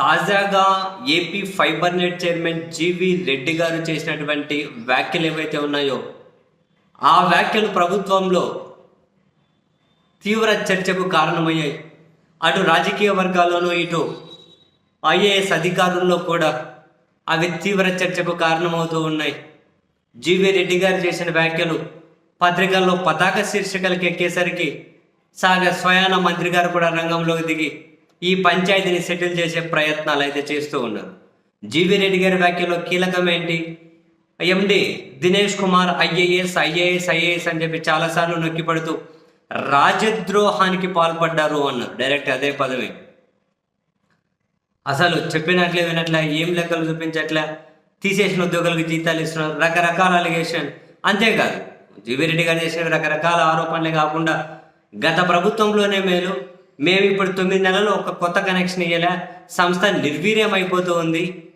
తాజాగా AP fibre net chairman GV Reddy గారు చేసినటువంటి వ్యాఖ్యలు ఏవైతే ఉన్నాయో ఆ వ్యాఖ్యలు ప్రభుత్వంలో తీవ్ర చర్చకు కారణమయ్యాయి. అటు రాజకీయ వర్గాల్లోనూ ఇటు ఐఏఎస్ అధికారుల్లో కూడా అవి తీవ్ర చర్చకు కారణమవుతూ ఉన్నాయి. జీవి రెడ్డి గారు చేసిన వ్యాఖ్యలు పత్రికల్లో పతాక శీర్షికలకు ఎక్కేసరికి సాగ స్వయాన మంత్రి గారు కూడా రంగంలోకి దిగి ఈ పంచాయతీని సెటిల్ చేసే ప్రయత్నాలు అయితే చేస్తూ ఉన్నారు. జీవి రెడ్డి గారి వ్యాఖ్యలో కీలకం ఏంటి? MD Dinesh Kumar IAS IAS IAS అని చెప్పి చాలాసార్లు నొక్కిపడుతూ రాజద్రోహానికి పాల్పడ్డారు అన్నారు. డైరెక్ట్ అదే పదవి అసలు చెప్పినట్లే వినట్లే ఏం లెక్కలు చూపించట్లే తీసేసిన ఉద్యోగులకు జీతాలు ఇస్తున్నారు రకరకాల అలిగేషన్ అంతేకాదు జీవిరెడ్డి గారు చేసిన రకరకాల ఆరోపణలే కాకుండా గత ప్రభుత్వంలోనే మేలు మేము ఇప్పుడు తొమ్మిది నెలలు ఒక కొత్త కనెక్షన్ ఇయ్యలే? సంస్థ నిర్వీర్యం అయిపోతూ ఉంది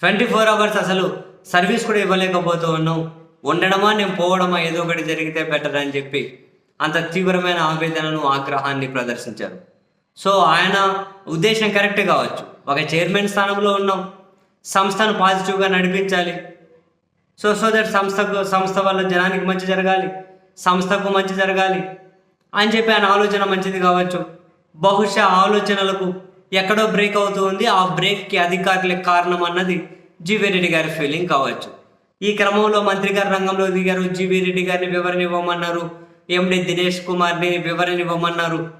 ట్వంటీ ఫోర్ అవర్స్ అసలు సర్వీస్ కూడా ఇవ్వలేకపోతూ ఉన్నాం ఉండడమా నేను పోవడమా ఏదో ఒకటి జరిగితే బెటర్ అని చెప్పి అంత తీవ్రమైన ఆవేదనను ఆగ్రహాన్ని ప్రదర్శించారు. సో ఆయన ఉద్దేశం కరెక్ట్ కావచ్చు. ఒక చైర్మన్ స్థానంలో ఉన్నాం. సంస్థను పాజిటివ్గా నడిపించాలి. సో సో దట్ సంస్థకు సంస్థ వల్ల జనానికి మంచి జరగాలి. సంస్థకు మంచి జరగాలి. అని చెప్పి ఆయన ఆలోచన మంచిది కావచ్చు. బహుశా ఆలోచనలకు ఎక్కడో బ్రేక్ అవుతుంది ఆ బ్రేక్కి అధికారులే కారణం అన్నది జీవీ రెడ్డి గారి ఫీలింగ్ కావచ్చు. ఈ క్రమంలో మంత్రి గారు రంగంలో దిగారు. జీవీ రెడ్డి గారిని వివరణ ఇవ్వమన్నారు. ఎండి దినేష్ కుమార్ని వివరణ ఇవ్వమన్నారు.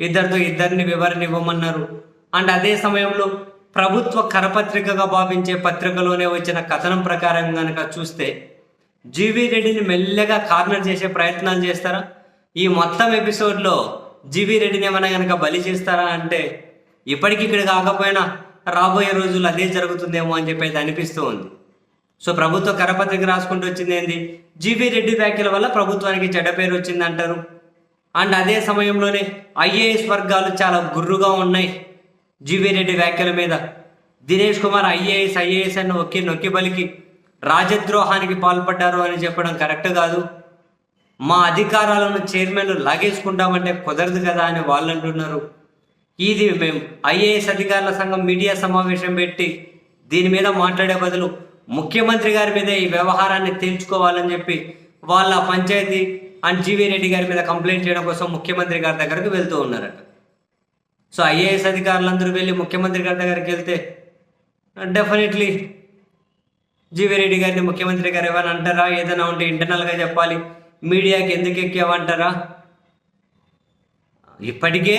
ఇద్దరితో ఇద్దరిని వివరణ ఇవ్వమన్నారు. అండ్ అదే సమయంలో ప్రభుత్వ కరపత్రికగా భావించే పత్రికలోనే వచ్చిన కథనం ప్రకారం కనుక చూస్తే జీవీ రెడ్డిని మెల్లగా కార్నర్ చేసే ప్రయత్నాలు చేస్తారా? ఈ మొత్తం ఎపిసోడ్లో జీబీ రెడ్డిని ఏమైనా కనుక బలి చేస్తారా అంటే ఇప్పటికి ఇక్కడ కాకపోయినా రాబోయే రోజులు అదే జరుగుతుందేమో అని చెప్పి అయితే అనిపిస్తూ ఉంది. సో ప్రభుత్వ కరపత్రిక రాసుకుంటూ వచ్చింది ఏంది? జీవీ రెడ్డి వ్యాఖ్యల వల్ల ప్రభుత్వానికి చెడ్డ పేరు వచ్చింది అంటారు అండ్ అదే సమయంలోనే ఐఏఎస్ వర్గాలు చాలా గుర్రుగా ఉన్నాయి జీవీ రెడ్డి వ్యాఖ్యల మీద. దినేష్ కుమార్ ఐఏఎస్ ఐఏఎస్ అని నొక్కి నొక్కి పలికి రాజద్రోహానికి పాల్పడ్డారు అని చెప్పడం కరెక్ట్ కాదు. మా అధికారాలను చైర్మన్లు లాగేసుకుంటామంటే కుదరదు కదా అని వాళ్ళు అంటున్నారు ఇది మేము ఐఏఎస్ అధికారుల సంఘం మీడియా సమావేశం పెట్టి దీని మీద మాట్లాడే బదులు ముఖ్యమంత్రి గారి మీద ఈ వ్యవహారాన్ని తేల్చుకోవాలని చెప్పి వాళ్ళ పంచాయతీ అండ్ జీవీ రెడ్డి గారి మీద కంప్లైంట్ చేయడం కోసం ముఖ్యమంత్రి గారి దగ్గరకు వెళ్తూ ఉన్నారట. సో ఐఏఎస్ అధికారులందరూ వెళ్ళి ముఖ్యమంత్రి గారి దగ్గరికి వెళ్తే డెఫినెట్లీ జీవీ రెడ్డి గారిని ముఖ్యమంత్రి గారు ఏమైనా అంటారా? ఏదైనా ఉంటే ఇంటర్నల్గా చెప్పాలి. మీడియాకి ఎందుకు ఎక్కావంటారా? ఇప్పటికే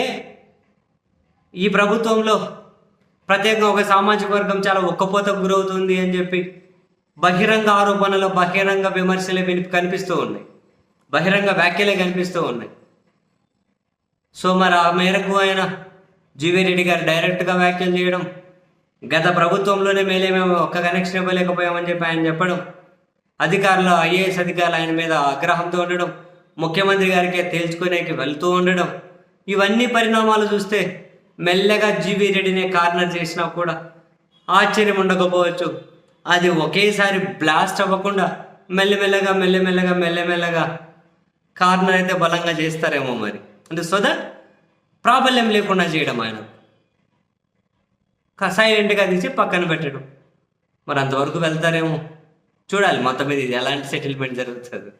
ఈ ప్రభుత్వంలో ప్రత్యేకంగా ఒక సామాజిక వర్గం చాలా ఒక్కపోతకు గురవుతుంది అని చెప్పి బహిరంగ ఆరోపణలు బహిరంగ విమర్శలే విని కనిపిస్తూ ఉన్నాయి. బహిరంగ వ్యాఖ్యలే కనిపిస్తూ ఉన్నాయి. సో మరి ఆ మేరకు ఆయన జీవీ రెడ్డి గారు డైరెక్ట్గా వ్యాఖ్యలు చేయడం గత ప్రభుత్వంలోనే మేలే మేము ఒక్క కనెక్షన్ ఇవ్వలేకపోయామని చెప్పి ఆయన చెప్పడం అధికారులు ఐఏఎస్ అధికారులు ఆయన మీద ఆగ్రహంతో ఉండడం ముఖ్యమంత్రి గారికి తేల్చుకునేకి వెళ్తూ ఉండడం ఇవన్నీ పరిణామాలు చూస్తే మెల్లగా జీవీ రెడ్డినే కార్నర్ చేసినా కూడా ఆశ్చర్యం ఉండకపోవచ్చు. అది ఒకేసారి బ్లాస్ట్ అవ్వకుండా మెల్లమెల్లగా మెల్లమెల్లగా మెల్లమెల్లగా కార్నర్ అయితే బలంగా చేస్తారేమో మరి. అంటే సో దట్ ప్రాబల్యం లేకుండా చేయడం ఆయన. సైలెంట్గా తీసి పక్కన పెట్టడం. మరి అంతవరకు వెళ్తారేమో. చూడాలి మొత్తం మీద ఇది ఎలాంటి సెటిల్మెంట్ జరుగుతుంది.